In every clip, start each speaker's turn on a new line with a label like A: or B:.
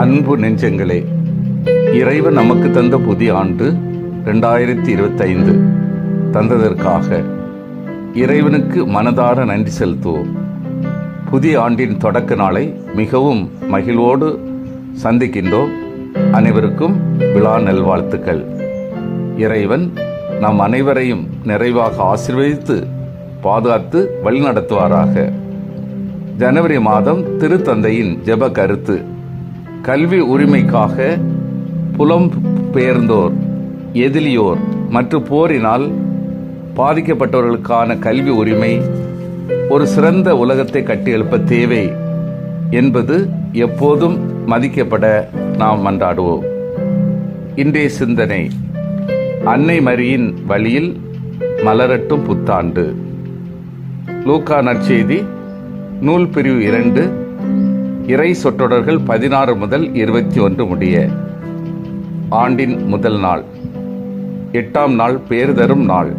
A: அன்பு நெஞ்சங்களே இறைவன் நமக்கு தந்த புதிய ஆண்டு ரெண்டாயிரத்தி இருபத்தைந்து தந்ததற்காக இறைவனுக்கு மனதார நன்றி செலுத்துவோம் புதிய ஆண்டின் தொடக்க நாளை மிகவும் மகிழ்வோடு சந்திக்கின்றோம் அனைவருக்கும் விழா நல்வாழ்த்துக்கள் இறைவன் நம் அனைவரையும் நிறைவாக ஆசிர்வதித்து பாதுகாத்து வழிநடத்துவாராக ஜனவரி மாதம் திருத்தந்தையின் ஜெப கருத்து கல்வி உரிமைக்காக புலம் பெயர்ந்தோர் எதிலியோர் மற்றும் போரினால் பாதிக்கப்பட்டவர்களுக்கான கல்வி உரிமை ஒரு சிறந்த உலகத்தை கட்டியெழுப்ப தேவை என்பது எப்போதும் மதிக்கப்பட நாம் மன்றாடுவோம் இன்றைய சிந்தனை அன்னை மரியின் வழியில் மலரட்டும் புத்தாண்டு லூக்கா நற்செய்தி நூல் பிரிவு இரண்டு இறை சொற்றொடர்கள் பதினாறு முதல் இருபத்தி ஒன்று முடிய ஆண்டின் முதல் நாள் எட்டாம் நாள் பேர் தரும் நாள்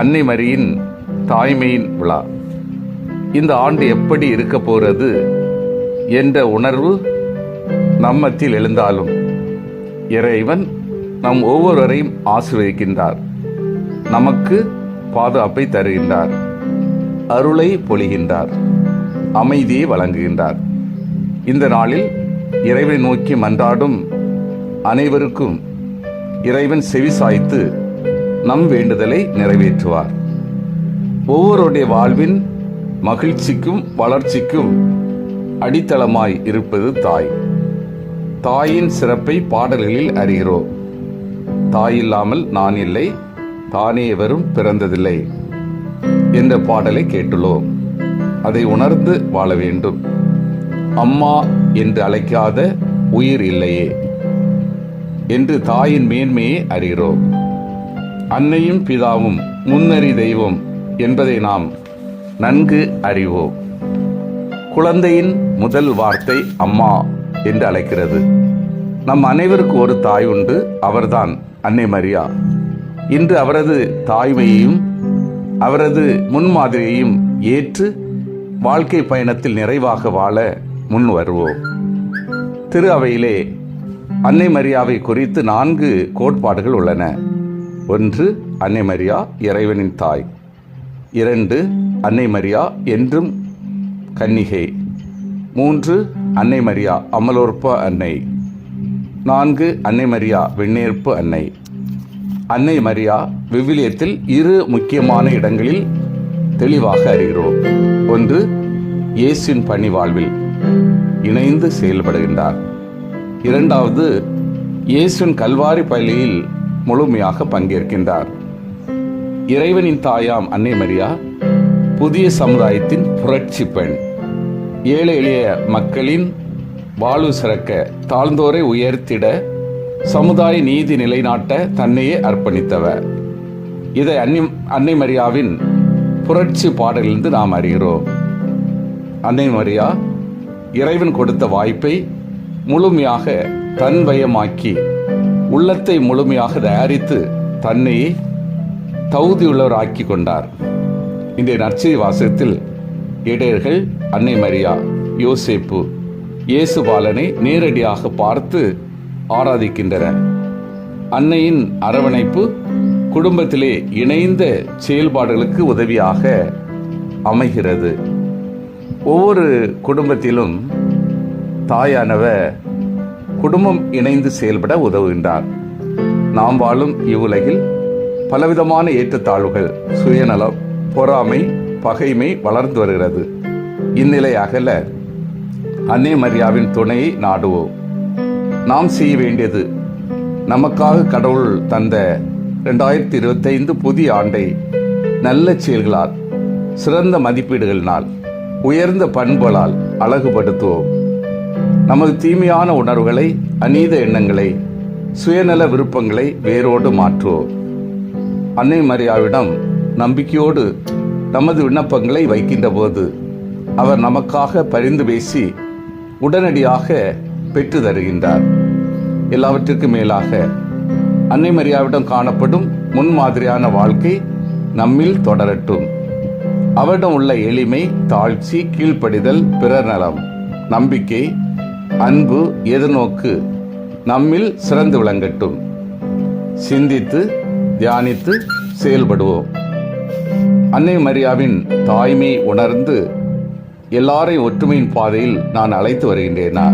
A: அன்னை மரியின் தாய்மையின் விழா இந்த ஆண்டு எப்படி இருக்க போகிறது என்ற உணர்வு நம்மத்தில் எழுந்தாலும் இறைவன் நம் ஒவ்வொருவரையும் ஆசிர்வதிக்கின்றார் நமக்கு பாதுகாப்பை தருகின்றார் அருளை பொழிகின்றார் அமைதியை வழங்குகின்றார் இந்த நாளில் இறைவனை நோக்கி மன்றாடும் அனைவருக்கும் இறைவன் செவி சாய்த்து நம் வேண்டுதலை நிறைவேற்றுவார் ஒவ்வொருடைய வாழ்வின் மகிழ்ச்சிக்கும் வளர்ச்சிக்கும் அடித்தளமாய் இருப்பது தாய் தாயின் சிறப்பை பாடல்களில் அறிகிறோம் தாயில்லாமல் நான் இல்லை தானே வரும் பிறந்ததில்லை என்ற பாடலை கேட்டுள்ளோம் அதை உணர்ந்து வாழ வேண்டும் அம்மா என்று அழைக்காத உயிர் இல்லையே என்று தாயின் மேன்மையை அறிகிறோம் அன்னையும் பிதாவும் முன்னறி தெய்வம் என்பதை நாம் நன்கு அறிவோம் குழந்தையின் முதல் வார்த்தை அம்மா என்று அழைக்கிறது நம் அனைவருக்கு ஒரு தாய் உண்டு அவர்தான் அன்னை மரியா இன்று அவரது தாய்மையையும் அவரது முன்மாதிரியையும் ஏற்று வாழ்க்கை பயணத்தில் நிறைவாக வாழ முன் வருவோம் திரு அவையிலே அன்னை மரியாவை குறித்து நான்கு கோட்பாடுகள் உள்ளன ஒன்று அன்னை மரியா இறைவனின் தாய் இரண்டு அன்னை மரியா என்றும் கன்னிகை மூன்று அன்னை மரியா அமலோற்ப அன்னை நான்கு அன்னை மரியா வெண்ணேற்பு அன்னை அன்னை மரியா விவிலியத்தில் இரு முக்கியமான இடங்களில் தெளிவாக அறிகிறோம் ஒன்று இயேசின் பணி வாழ்வில் இணைந்து செயல்படுகின்றார் இரண்டாவது இயேசுவின் கல்வாரி பள்ளியில் முழுமையாக பங்கேற்கின்றார் இறைவனின் தாயாம் அன்னை மரியா புதிய சமுதாயத்தின் புரட்சி பெண் ஏழை எளிய மக்களின் வாழ்வு சிறக்க தாழ்ந்தோரை உயர்த்திட சமுதாய நீதி நிலைநாட்ட தன்னையே அர்ப்பணித்தவர் இதை அன்னை அன்னை மரியாவின் புரட்சி பாடலிருந்து நாம் அறிகிறோம் அன்னை மரியா இறைவன் கொடுத்த வாய்ப்பை முழுமையாக தன்வயமாக்கி உள்ளத்தை முழுமையாக தயாரித்து தன்னை தகுதியுள்ளவர் கொண்டார் இந்த நற்செய்தி வாசகத்தில் இடையர்கள் அன்னை மரியா யோசேப்பு இயேசுபாலனை நேரடியாக பார்த்து ஆராதிக்கின்றன அன்னையின் அரவணைப்பு குடும்பத்திலே இணைந்த செயல்பாடுகளுக்கு உதவியாக அமைகிறது ஒவ்வொரு குடும்பத்திலும் தாயானவ குடும்பம் இணைந்து செயல்பட உதவுகின்றார் நாம் வாழும் இவ்வுலகில் பலவிதமான ஏற்றத்தாழ்வுகள் சுயநலம் பொறாமை பகைமை வளர்ந்து வருகிறது இந்நிலை அகல அன்னை மரியாவின் துணையை நாடுவோம் நாம் செய்ய வேண்டியது நமக்காக கடவுள் தந்த ரெண்டாயிரத்தி இருபத்தைந்து புதிய ஆண்டை நல்ல செயல்களால் சிறந்த மதிப்பீடுகளினால் உயர்ந்த பண்புகளால் அழகுபடுத்துவோம் நமது தீமையான உணர்வுகளை அநீத எண்ணங்களை சுயநல விருப்பங்களை வேரோடு மாற்றுவோம் அன்னை மரியாவிடம் நம்பிக்கையோடு நமது விண்ணப்பங்களை வைக்கின்ற போது அவர் நமக்காக பரிந்து பேசி உடனடியாக பெற்று தருகின்றார் எல்லாவற்றிற்கும் மேலாக அன்னை மரியாவிடம் காணப்படும் முன்மாதிரியான வாழ்க்கை நம்மில் தொடரட்டும் அவரிடம் உள்ள எளிமை தாழ்ச்சி கீழ்ப்படிதல் பிறர் நலம் நம்பிக்கை அன்பு எதிர்நோக்கு நம்மில் சிறந்து விளங்கட்டும் சிந்தித்து தியானித்து செயல்படுவோம் அன்னை மரியாவின் தாய்மை உணர்ந்து எல்லாரையும் ஒற்றுமையின் பாதையில் நான் அழைத்து வருகின்றேனா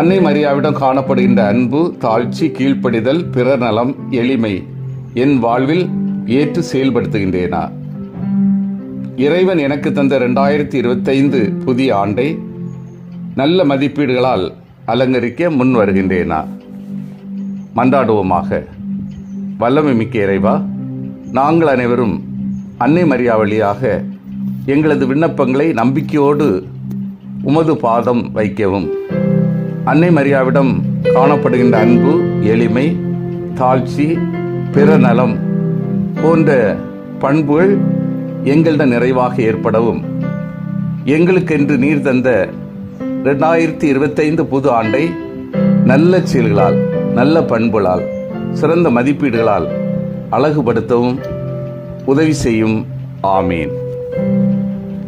A: அன்னை மரியாவிடம் காணப்படுகின்ற அன்பு தாழ்ச்சி கீழ்ப்படிதல் பிறர் நலம் எளிமை என் வாழ்வில் ஏற்று செயல்படுத்துகின்றேனா இறைவன் எனக்கு தந்த ரெண்டாயிரத்தி இருபத்தைந்து புதிய ஆண்டை நல்ல மதிப்பீடுகளால் அலங்கரிக்க முன் வருகின்றேனா மன்றாடுவோமாக வல்லமை மிக்க இறைவா நாங்கள் அனைவரும் அன்னை மரியா வழியாக எங்களது விண்ணப்பங்களை நம்பிக்கையோடு உமது பாதம் வைக்கவும் அன்னை மரியாவிடம் காணப்படுகின்ற அன்பு எளிமை தாழ்ச்சி பிறநலம் போன்ற பண்புகள் எங்களிட நிறைவாக ஏற்படவும் எங்களுக்கென்று நீர் தந்த ரெண்டாயிரத்தி இருபத்தைந்து புது ஆண்டை நல்ல செயல்களால் நல்ல பண்புகளால் சிறந்த மதிப்பீடுகளால் அழகுபடுத்தவும் உதவி செய்யும் ஆமீன்